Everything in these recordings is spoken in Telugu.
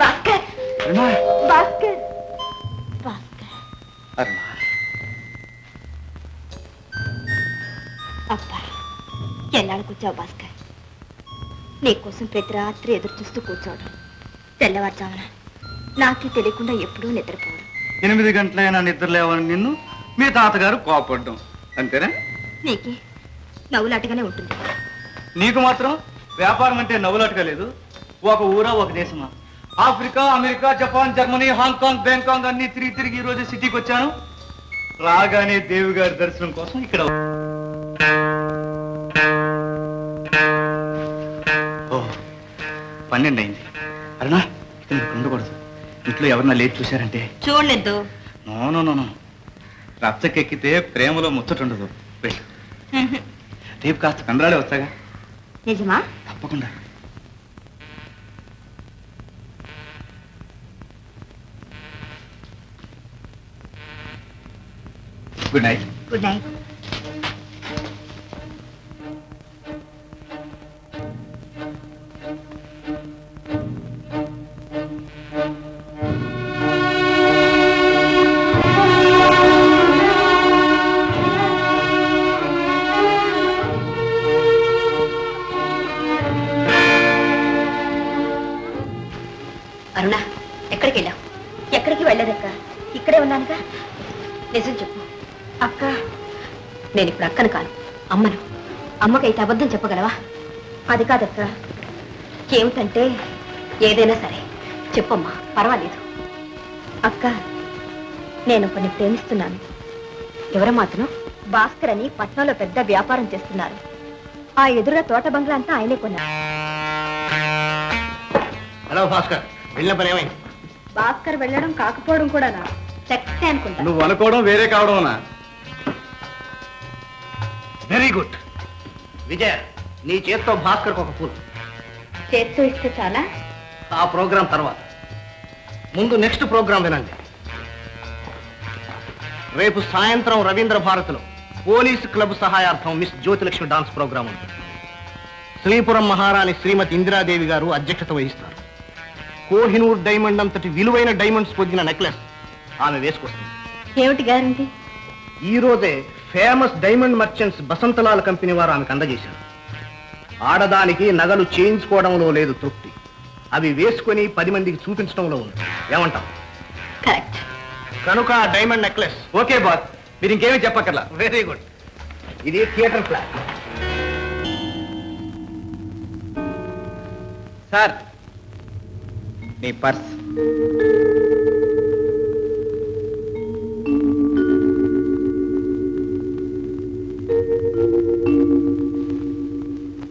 భాస్కర్ అరుణా వచ్చావు భాస్కర్? నీకోసం ప్రతి రాత్రి ఎదురు చూస్తూ కూర్చోవడం. తెల్లవారుజామున నాకే తెలియకుండా ఎప్పుడూ నిద్రపోవడం ఎనిమిది గంటలైనా నిద్ర లేవని నిన్ను మీ తాతగారు కోపడ్డం. అంతేనా? నీకే నవ్వులాటగానే ఉంటుంది. నీకు మాత్రం వ్యాపారం అంటే నవ్వులాటగా లేదు. ఒక ఊరా ఒక దేశమా? Africa America Japan Germany Hong Kong Bangkok అన్ని తిరిగి తిరిగి ఈ రోజు సిటీకి వచ్చాను. రాగానే దేవి గారి దర్శనం కోసం ఇక్కడ పన్నెండు అయింది. అరుణా ఇక్కడ ఉండకూడదు. ఇంట్లో ఎవరన్నా లేచి చూశారంటే? చూడలేదు. నో నో నో రచ్చకెక్కితే ప్రేమలో ముచ్చటుండదు వెళ్ళు. రేపు కాస్త కందరాడే వస్తాగా? నిజమా? తప్పకుండా. Good night. Good night. ఇక్కడే ఉన్నానుగా. నిజం చెప్పు. అక్క నేను ఇప్పుడు అక్కను కాను అమ్మను. అమ్మకైతే అబద్ధం చెప్పగలవా? అది కాదక్క. ఏమిటంటే ఏదైనా సరే చెప్పమ్మా పర్వాలేదు. అక్క నేను కొన్ని ప్రేమిస్తున్నాను. ఎవరమాతను భాస్కర్ అని పట్నంలో పెద్ద వ్యాపారం చేస్తున్నారు. ఆ ఎదురుగా తోట బంగ్లా అంతా ఆయనే కొన్నారు. హలో భాస్కర్. వెళ్ళిన పని ఏమైంది? భాస్కర్ వెళ్ళడం కాకపోవడం కూడా చెక్తే అనుకుంటా. నువ్వు అనుకోవడం వేరే కావడం వెరీ గుడ్ విజయ నీ చేత్తో భాస్కర్కి ఒక పూలు. చేత్తో ఇస్తే చాలా? ఆ ప్రోగ్రాం తర్వాత. ముందు నెక్స్ట్ ప్రోగ్రాం వినండి. రేపు సాయంత్రం రవీంద్ర భారతిలో పోలీసు క్లబ్ సహాయార్థం మిస్ జ్యోతిలక్ష్మి డాన్స్ ప్రోగ్రాం ఉంది. శ్రీపురం మహారాణి శ్రీమతి ఇందిరాదేవి గారు అధ్యక్షత వహిస్తారు. కోహినూర్ డైమండ్ అంతటి విలువైన డైమండ్స్ పొందిన నెక్లెస్ ఆమె వేసుకొస్తుంది. ఏమిటి గ్యారంటీ? ఈ రోజే famous diamond merchants Basantlal company వారు ఆమెకు అందజేశారు. ఆడదానికి నగలు చేయించుకోవడంలో లేదు తృప్తి. అవి వేసుకొని పది మందికి చూపించడంలో ఉంది. ఏమంటావు? కరెక్ట్. కనుక ఆ డైమండ్ నెక్లెస్. ఓకే బాస్ మీరు ఇంకేమీ చెప్పక్కర్లా. వెరీ గుడ్ ఇది థియేటర్ ఫ్లాట్. సార్ మీ పర్స్.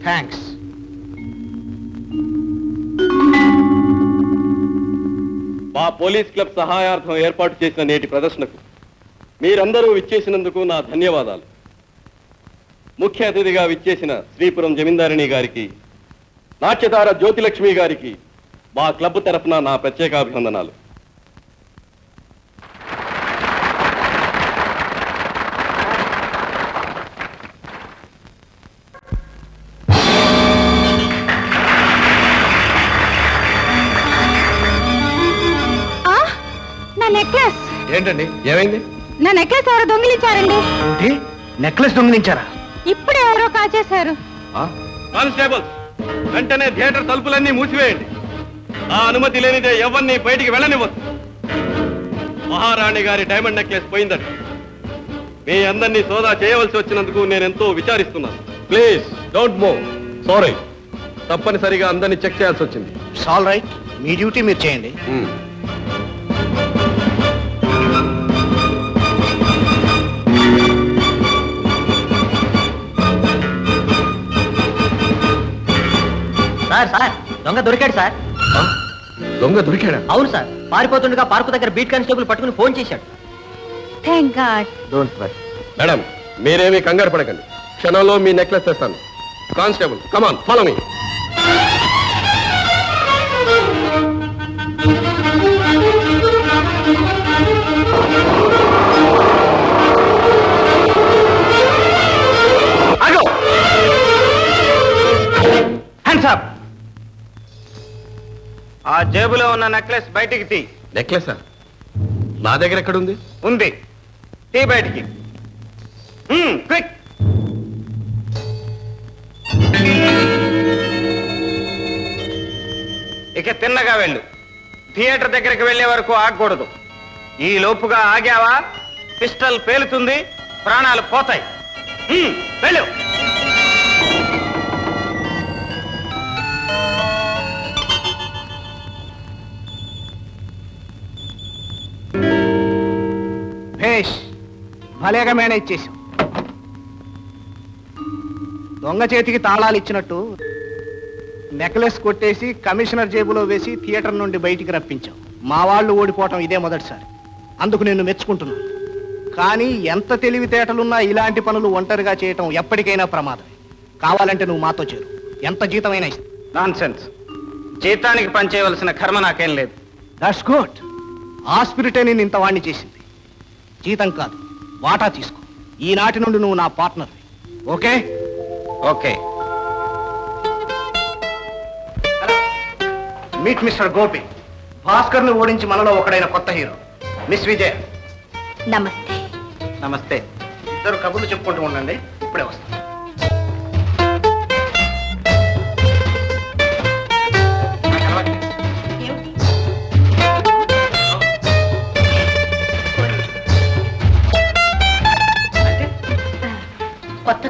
థ్యాంక్స్ మా పోలీస్ క్లబ్ సహాయార్థం ఏర్పాటు చేసిన నేటి ప్రదర్శనకు మీరందరూ విచ్చేసినందుకు నా ధన్యవాదాలు. ముఖ్య అతిథిగా విచ్చేసిన శ్రీపురం జమీందారిణి గారికి నాట్యతార జ్యోతిలక్ష్మి గారికి మా క్లబ్ తరఫున నా ప్రత్యేకాభివందనాలు ఏంటండి? ఏమైంది? నా నెక్లెస్ ఎవరో దొంగిలించారండి. ఏంటి? నెక్లెస్ దొంగిలించారా? ఇప్పుడు ఎవరో కాచేశారు. కానిస్టేబుల్స్ వెంటనే థియేటర్ తలుపులన్నీ మూసివేయండి. ఆ అనుమతి లేనిదే ఎవరిని బయటికి వెళ్ళనివ్వద్దు మహారాణి గారి డైమండ్ నెక్లెస్ పోయిందని మీ అందరినీ సోదా చేయవలసి వచ్చినందుకు నేను ఎంతో విచారిస్తున్నాను. ప్లీజ్ డోంట్ మూవ్ సారీ తప్పనిసరిగా అందరినీ చెక్ చేయాల్సి వచ్చింది. ఇట్స్ ఆల్ రైట్ మీ డ్యూటీ మీరు చేయండి. సార్ సార్ దొంగ దొరికాడు సార్. దొంగ దొరికాడా? అవును సార్ పారిపోతుండగా పార్కు దగ్గర బీట్ కానిస్టేబుల్ పట్టుకుని ఫోన్ చేశాడు. Thank god don't worry madam మీరేమీ కంగారు పడకండి. క్షణంలో మీ నెక్లెస్ తెస్తాను. Constable come on follow me అగో హ్యాండ్స్ అప్ ఆ జేబులో ఉన్న నెక్లెస్ బయటికి తీ నెక్లెసా నా దగ్గర ఎక్కడుంది? ఉంది. తీ బయటికి. క్విక్ ఇక తిన్నగా వెళ్ళు. థియేటర్ దగ్గరికి వెళ్ళే వరకు ఆగకూడదు. ఈ లోపుగా ఆగావా? పిస్టల్ పేలుతుంది ప్రాణాలు పోతాయి. వెళ్ళు. భలేగా మేనేజ్ చేశాం దొంగ చేతికి తాళాలు ఇచ్చినట్టు నెక్లెస్ కొట్టేసి కమిషనర్ జేబులో వేసి థియేటర్ నుండి బయటికి రప్పించాం మా వాళ్ళు ఓడిపోవటం ఇదే మొదటిసారి. అందుకు నేను మెచ్చుకుంటున్నాను. కానీ ఎంత తెలివితేటలున్నా ఇలాంటి పనులు ఒంటరిగా చేయటం ఎప్పటికైనా ప్రమాదమే. కావాలంటే నువ్వు మాతో చేరు. ఎంత జీతమైనా నాన్ సెన్స్ జీతానికి పనిచేయవలసిన కర్మ నాకేం లేదు. That's good. ఆ స్పిరిటే నేను ఇంత వాణ్ణి చేసింది. జీతం కాదు. వాటా తీసుకో. ఈనాటి నుండి నువ్వు నా partner. Okay? Okay. Meet mister Gopi. భాస్కర్ను ఓడించి మనలో ఒకడైన కొత్త హీరో. మిస్ విజయ్. నమస్తే. నమస్తే. ఇద్దరు కబుర్లు చెప్పుకుంటూ ఉండండి. ఇప్పుడే వస్తాను.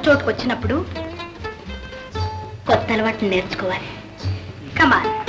చోటుకు వచ్చినప్పుడు కొత్త అలవాటు నేర్చుకోవాలి. కమాన్